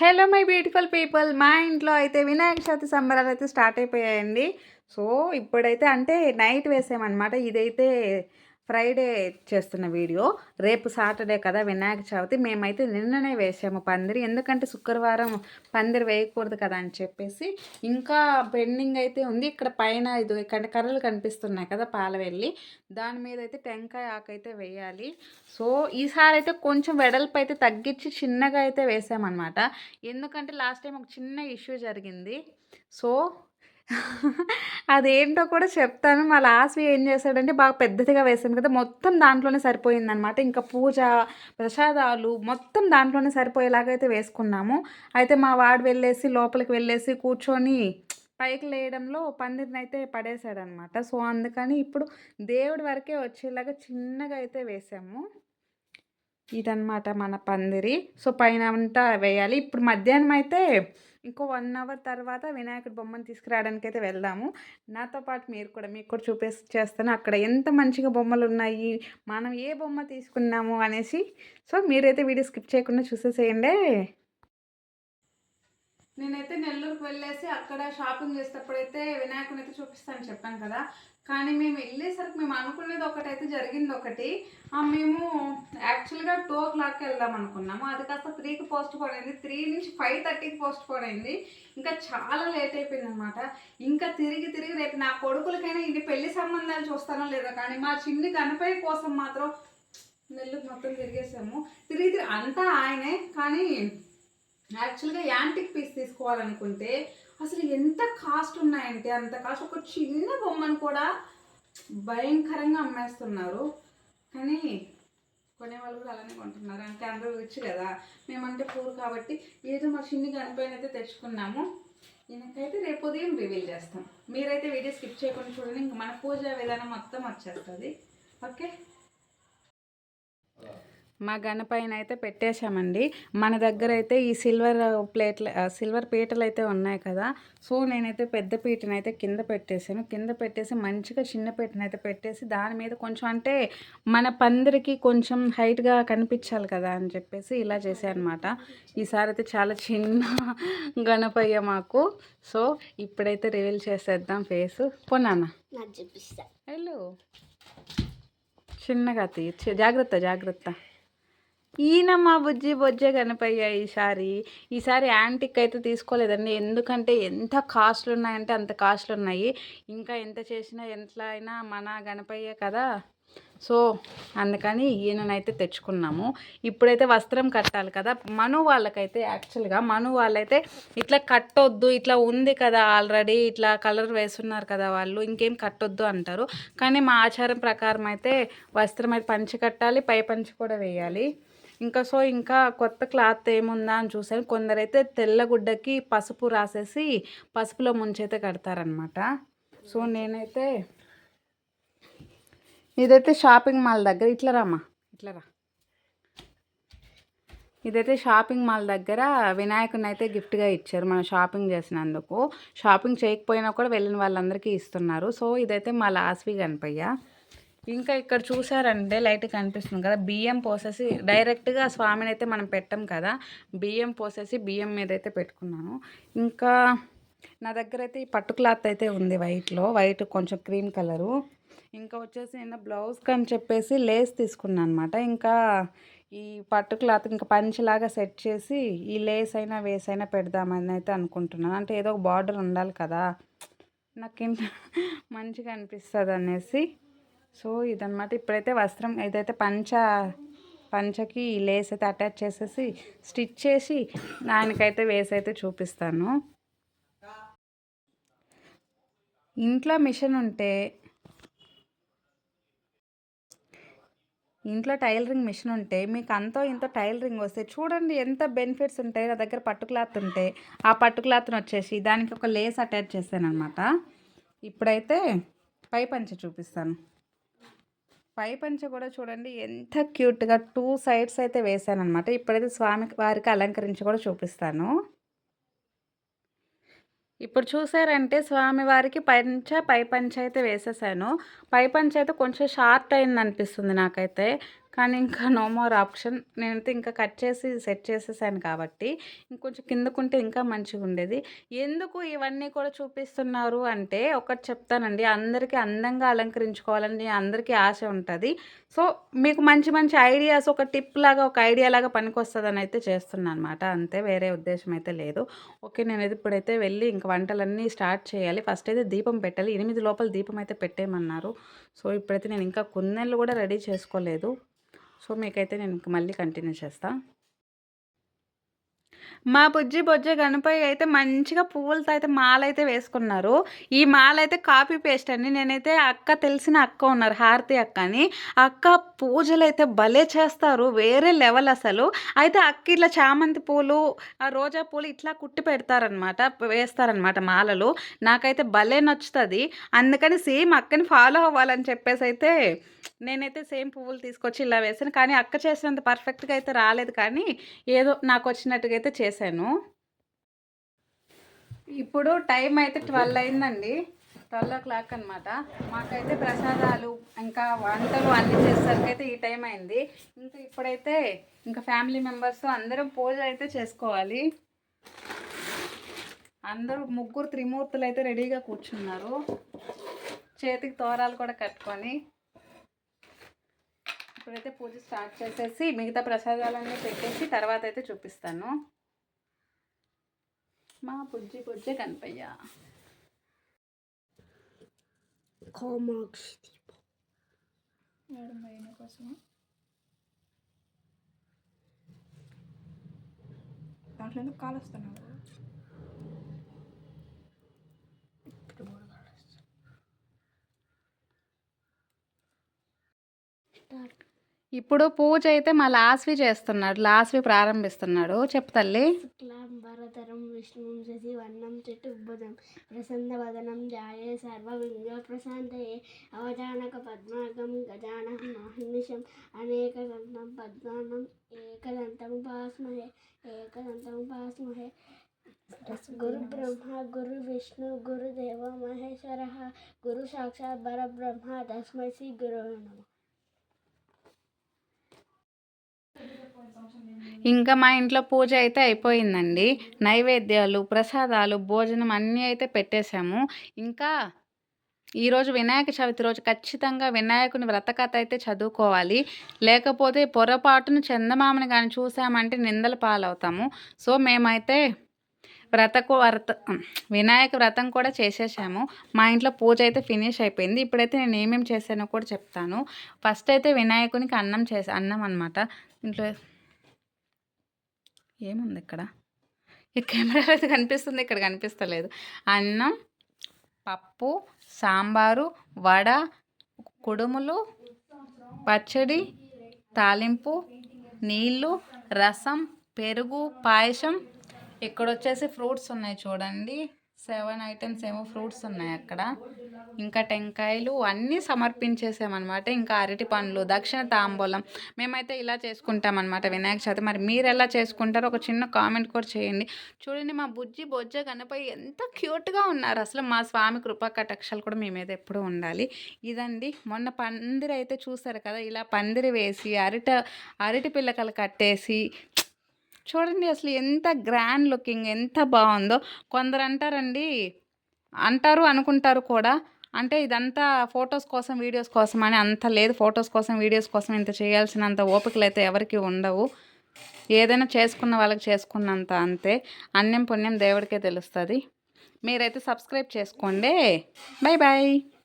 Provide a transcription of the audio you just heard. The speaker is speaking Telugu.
హలో మై బ్యూటిఫుల్ పీపుల్ మా ఇంట్లో అయితే వినాయక చవితి సంబరాలు అయితే స్టార్ట్ అయిపోయాయండి. సో ఇప్పుడైతే అంటే నైట్ వేసామన్నమాట. ఇదైతే ఫ్రైడే చేస్తున్న వీడియో. రేపు సాటర్డే కదా వినాయక చవితి. మేమైతే నిన్ననే వేసాము పందిరి. ఎందుకంటే శుక్రవారం పందిరి వేయకూడదు కదా అని చెప్పేసి ఇంకా పెండింగ్ అయితే ఉంది. ఇక్కడ పైన ఇది ఇక్కడ కర్రలు కనిపిస్తున్నాయి కదా పాలవెల్లి దాని మీద అయితే టెంకాయ ఆకైతే వేయాలి. సో ఈసారి అయితే కొంచెం వెడల్పు అయితే తగ్గించి చిన్నగా అయితే వేసామన్నమాట. ఎందుకంటే లాస్ట్ టైం ఒక చిన్న ఇష్యూ జరిగింది. సో అదేంటో కూడా చెప్తాను. మా లాస్వి ఏం చేశాడంటే బాగా పెద్దదిగా వేసాను కదా మొత్తం దాంట్లోనే సరిపోయిందనమాట ఇంకా పూజ ప్రసాదాలు మొత్తం దాంట్లోనే సరిపోయేలాగా అయితే వేసుకున్నాము. అయితే మా వాడు వెళ్ళేసి లోపలికి వెళ్ళేసి కూర్చొని పైకి లేయడంలో పందిరిని అయితే పడేశాడనమాట సో అందుకని ఇప్పుడు దేవుడి వరకే వచ్చేలాగా చిన్నగా అయితే వేసాము ఇదనమాట మన పందిరి. సో పైన అంతా వేయాలి. ఇప్పుడు మధ్యాహ్నం అయితే ఇంకో వన్ అవర్ తర్వాత వినాయకుడి బొమ్మను తీసుకురావడానికి అయితే వెళ్దాము. నాతో పాటు మీరు కూడా మీకు కూడా చూపేసి చేస్తాను. అక్కడ ఎంత మంచిగా బొమ్మలు ఉన్నాయి మనం ఏ బొమ్మ తీసుకున్నాము అనేసి. సో మీరైతే వీడియో స్కిప్ చేయకుండా చూసేసేయండి. నేనైతే నెల్లూరుకు వెళ్ళేసి అక్కడ షాపింగ్ చేసేటప్పుడైతే వినాయకుని అయితే చూపిస్తాను చెప్పాను కదా. కానీ మేము వెళ్ళేసరికి మేము అనుకునేది ఒకటైతే జరిగింది ఒకటి. మేము యాక్చువల్గా టూ ఓ క్లాక్కి వెళ్దాం అనుకున్నాము. అది కాస్త త్రీకి పోస్ట్ పోన్ అయింది. త్రీ నుంచి ఫైవ్ థర్టీకి పోస్ట్ పోన్ అయింది. ఇంకా చాలా లేట్ అయిపోయింది అనమాట ఇంకా తిరిగి తిరిగి రేపు నా కొడుకులకైనా ఇన్ని పెళ్ళి సంబంధాలు చూస్తానో లేదో కానీ మా చిన్ని గణపయ్య కోసం మాత్రం నెల్లు మొత్తం తిరిగేసాము. తిరిగి తిరిగి అంతా ఆయనే. కానీ యాక్చువల్గా యాంటిక్ పీస్ తీసుకోవాలనుకుంటే అసలు ఎంత కాస్ట్ ఉన్నాయంటే అంత కాస్ట్. ఒక చిన్న బొమ్మను కూడా భయంకరంగా అమ్మేస్తున్నారు. కానీ కొనేవాళ్ళు కూడా అలానే కొంటున్నారు. అంటే అందరూ రిచ్ కదా. మేమంటే పూర్ కాబట్టి ఏదో మా చిన్ని కనిపోయిన అయితే తెచ్చుకున్నాము. ఈయనకైతే రేపు ఉదయం రివీల్ చేస్తాం. మీరైతే వీడియో స్కిప్ చేయకుండా చూడండి. ఇంక మన పూజ విధానం మొత్తం వచ్చేస్తుంది. ఓకే? మా గణపైన అయితే పెట్టేశామండి. మన దగ్గర అయితే ఈ సిల్వర్ ప్లేట్ల సిల్వర్ పీటలు అయితే ఉన్నాయి కదా. సో నేనైతే పెద్ద పీటను అయితే కింద పెట్టేశాను. కింద పెట్టేసి మంచిగా చిన్న పీటను అయితే పెట్టేసి దాని మీద కొంచెం అంటే మన పందిరికి కొంచెం హైట్గా కనిపించాలి కదా అని చెప్పేసి ఇలా అనమాట ఈసారి అయితే చాలా చిన్న గణపయ్య మాకు. సో ఇప్పుడైతే రివీల్ చేసేద్దాం ఫేస్. చూపిస్తా. వెళ్ళు. చిన్నగా తీ జాగ్రత్త జాగ్రత్త. ఈయన మా బుజ్జి బొజ్జే కనిపోయా ఈసారి. ఈసారి యాంటిక్ అయితే తీసుకోలేదండి. ఎందుకంటే ఎంత కాస్ట్లు ఉన్నాయంటే అంత కాస్ట్లు ఉన్నాయి ఇంకా ఎంత చేసినా ఎంత అయినా మన గణపయ్యే కదా. సో అందుకని ఈయననైతే తెచ్చుకున్నాము. ఇప్పుడైతే వస్త్రం కట్టాలి కదా. మను వాళ్ళకైతే యాక్చువల్గా మను వాళ్ళైతే ఇట్లా కట్టొద్దు ఇట్లా ఉంది కదా ఆల్రెడీ ఇట్లా కలర్ వేస్తున్నారు కదా వాళ్ళు ఇంకేం కట్టొద్దు అంటారు. కానీ మా ఆచారం ప్రకారం అయితే వస్త్రం అయితే పంచి కట్టాలి పై పంచి కూడా వేయాలి. ఇంకా సో ఇంకా కొత్త క్లాత్ ఏముందా అని చూసాను కొందరైతే తెల్లగుడ్డకి పసుపు రాసేసి పసుపులో ముంచైతే కడతారనమాట సో నేనైతే ఇదైతే షాపింగ్ మాల్ దగ్గర ఇట్లా రామా ఇట్లా రా. ఇదైతే షాపింగ్ మాల్ దగ్గర వినాయకుని అయితే గిఫ్ట్గా ఇచ్చారు మనం షాపింగ్ చేసినందుకు. షాపింగ్ చేయకపోయినా కూడా వెళ్ళిన వాళ్ళందరికీ ఇస్తున్నారు. సో ఇదైతే మా లాస్వి కనిపయ్య ఇంకా ఇక్కడ చూసారంటే లైట్ కనిపిస్తుంది కదా. బియ్యం పోసేసి డైరెక్ట్గా స్వామిని అయితే మనం పెట్టం కదా. బియ్యం పోసేసి బియ్యం మీద అయితే పెట్టుకున్నాను. ఇంకా నా దగ్గర అయితే ఈ పట్టు క్లాత్ అయితే ఉంది వైట్లో వైట్ కొంచెం క్రీమ్ కలరు ఇంకా వచ్చేసి నేను బ్లౌజ్కి అని చెప్పేసి లేస్ తీసుకున్నాను అనమాట ఇంకా ఈ పట్టు క్లాత్ ఇంకా పంచిలాగా సెట్ చేసి ఈ లేస్ అయినా వేస్ అయినా పెడదామని అయితే అనుకుంటున్నాను. అంటే ఏదో ఒక బార్డర్ ఉండాలి కదా. నాకేంటి మంచిగా అనిపిస్తుంది అనేసి. సో ఇదనమాట ఇప్పుడైతే వస్త్రం ఏదైతే పంచ పంచకి ఈ లేస్ అయితే అటాచ్ చేసేసి స్టిచ్ చేసి ఆయనకైతే వేసి అయితే చూపిస్తాను. ఇంట్లో మిషన్ ఉంటే ఇంట్లో టైలరింగ్ మిషన్ ఉంటే మీకు అంతో ఇంత టైలరింగ్ వస్తే చూడండి ఎంత బెనిఫిట్స్ ఉంటాయి నా దగ్గర పట్టు క్లాత్ ఉంటే. ఆ పట్టు క్లాత్ని వచ్చేసి దానికి ఒక లేస్ అటాచ్ చేశాను అనమాట ఇప్పుడైతే పై పంచ చూపిస్తాను. పై పంచ కూడా చూడండి ఎంత క్యూట్గా టూ సైడ్స్ అయితే వేసాను అనమాట ఇప్పుడైతే స్వామి వారికి అలంకరించి కూడా చూపిస్తాను. ఇప్పుడు చూసారంటే స్వామివారికి పంచ పై పంచ అయితే వేసేసాను. పై పంచ అయితే కొంచెం షార్ట్ అయింది అనిపిస్తుంది నాకైతే. కానీ ఇంకా నో మోర్ ఆప్షన్ నేనైతే ఇంకా కట్ చేసి సెట్ చేసేసాను కాబట్టి ఇంకొంచెం కిందకుంటే ఇంకా మంచిగా ఉండేది. ఎందుకు ఇవన్నీ కూడా చూపిస్తున్నారు అంటే ఒకటి చెప్తానండి. అందరికీ అందంగా అలంకరించుకోవాలని అందరికీ ఆశ ఉంటుంది. సో మీకు మంచి మంచి ఐడియాస్ ఒక టిప్ లాగా ఒక ఐడియా లాగా పనికొస్తుందని అయితే చేస్తున్నాను అనమాట అంతే వేరే ఉద్దేశం అయితే లేదు. ఓకే నేను ఇప్పుడైతే వెళ్ళి ఇంక వంటలన్నీ స్టార్ట్ చేయాలి. ఫస్ట్ అయితే దీపం పెట్టాలి. ఎనిమిది లోపల దీపం అయితే పెట్టేయమన్నారు. సో ఇప్పుడైతే నేను ఇంకా కొన్నెళ్ళు కూడా రెడీ చేసుకోలేదు. సో మీకైతే నేను ఇంక మళ్ళీ కంటిన్యూ చేస్తాను మా బుజ్జి బొజ్జ గణపయ్య అయితే మంచిగా పువ్వులతో అయితే మాల అయితే వేసుకున్నారు. ఈ మాల అయితే కాపీ పేస్ట్ అండి. నేనైతే అక్క తెలిసిన అక్క ఉన్నారు హారతి అక్క అని అక్క పూజలు అయితే భలే చేస్తారు వేరే లెవెల్ అసలు. అయితే అక్క ఇట్లా చామంతి పూలు ఆ రోజా పూలు ఇట్లా కుట్టి పెడతారనమాట వేస్తారనమాట మాలలు. నాకైతే భలే నచ్చుతుంది. అందుకని సేమ్ అక్కని ఫాలో అవ్వాలని చెప్పేసి అయితే నేనైతే సేమ్ పువ్వులు తీసుకొచ్చి ఇలా వేసాను. కానీ అక్క చేసినంత పర్ఫెక్ట్గా అయితే రాలేదు. కానీ ఏదో నాకు వచ్చినట్టుగా అయితే చేశాను. ఇప్పుడు టైం అయితే ట్వెల్వ్ అయిందండి. ట్వెల్వ్ ఓ క్లాక్ అనమాట మాకైతే ప్రసాదాలు ఇంకా వంటలు అన్నీ చేసేసరికి అయితే ఈ టైం అయింది. ఇంకా ఇప్పుడైతే ఇంకా ఫ్యామిలీ మెంబర్స్ అందరం పూజ అయితే చేసుకోవాలి. అందరూ ముగ్గురు త్రిమూర్తులు అయితే రెడీగా కూర్చున్నారు. చేతికి తోరాలు కూడా కట్టుకొని ఇప్పుడైతే పూజ స్టార్ట్ చేసేసి మిగతా ప్రసాదాలన్నీ పెట్టేసి తర్వాత అయితే చూపిస్తాను. మా బుజ్జి బుజ్జి కనిపయ్య. కామాక్షి కోసం? దాంట్లో ఎందుకు కాలు ఇప్పుడు పూజ అయితే మా లాస్వి చేస్తున్నాడు లాస్వి ప్రారంభిస్తున్నాడు. చెప్పు తల్లి. శుక్లాంబరతరం విష్ణుం శశి వర్ణం చెట్టు ఉబ్బుదం ప్రసన్న వదనం ప్రసన్నవదనం సర్వ సర్వవిందో ప్రశాంతయే అవజానక పద్మాగం గజానన అనేక అనేకదంతం పద్మానం ఏకదంతం ఏకదంతముపాస్మహే ఏకదంతముపాస్మహే గురు బ్రహ్మ గురు విష్ణు గురుదేవ మహేశ్వర గురు సాక్షాత్ పరబ్రహ్మ తస్మై శ్రీ గురు నమ. ఇంకా మా ఇంట్లో పూజ అయితే అయిపోయిందండి. నైవేద్యాలు ప్రసాదాలు భోజనం అన్నీ అయితే పెట్టేశాము. ఇంకా ఈరోజు వినాయక చవితి రోజు ఖచ్చితంగా వినాయకుని వ్రతకథ అయితే చదువుకోవాలి. లేకపోతే పొరపాటున చందమామని కానీ చూసామంటే నిందల పాలవుతాము. సో మేమైతే వ్రతకు వ్రత వినాయక వ్రతం కూడా చేసేసాము. మా ఇంట్లో పూజ అయితే ఫినిష్ అయిపోయింది. ఇప్పుడైతే నేను ఏమేమి చేశానో కూడా చెప్తాను. ఫస్ట్ అయితే వినాయకునికి అన్నం చేసా అన్నం అనమాట ఇంట్లో ఏముంది ఇక్కడ ఈ కెమెరాలో అయితే కనిపిస్తుంది ఇక్కడ కనిపిస్తలేదు. అన్నం పప్పు సాంబారు వడ కుడుములు పచ్చడి తాలింపు నీళ్ళు రసం పెరుగు పాయసం. ఇక్కడ వచ్చేసి ఫ్రూట్స్ ఉన్నాయి చూడండి. సెవెన్ ఐటమ్స్ ఏమో ఫ్రూట్స్ ఉన్నాయి అక్కడ. ఇంకా టెంకాయలు అన్నీ సమర్పించేసామన్నమాట. ఇంకా అరటి పండ్లు దక్షిణ తాంబూలం మేమైతే ఇలా చేసుకుంటామన్నమాట వినాయక చవితి. మరి మీరు ఎలా చేసుకుంటారో ఒక చిన్న కామెంట్ కూడా చేయండి. చూడండి మా బుజ్జి బొజ్జ గణపై ఎంత క్యూట్గా ఉన్నారు. అసలు మా స్వామి కృపా కటాక్షాలు కూడా మీ మీద ఎప్పుడూ ఉండాలి. ఇదండి మొన్న పందిరి అయితే చూసారు కదా ఇలా పందిరి వేసి అరటి అరటి పిల్లకలు కట్టేసి చూడండి అసలు ఎంత గ్రాండ్ లుకింగ్ ఎంత బాగుందో. కొందరు అంటారండి అంటారు అనుకుంటారు కూడా అంటే ఇదంతా ఫొటోస్ కోసం వీడియోస్ కోసం అని అంత లేదు. ఫొటోస్ కోసం వీడియోస్ కోసం ఇంత చేయాల్సినంత ఓపికలు అయితే ఎవరికి ఉండవు. ఏదైనా చేసుకున్న వాళ్ళకి చేసుకున్నంత అంతే. అన్యం పుణ్యం దేవుడికే తెలుస్తుంది. మీరైతే సబ్స్క్రైబ్ చేసుకోండి. Bye bye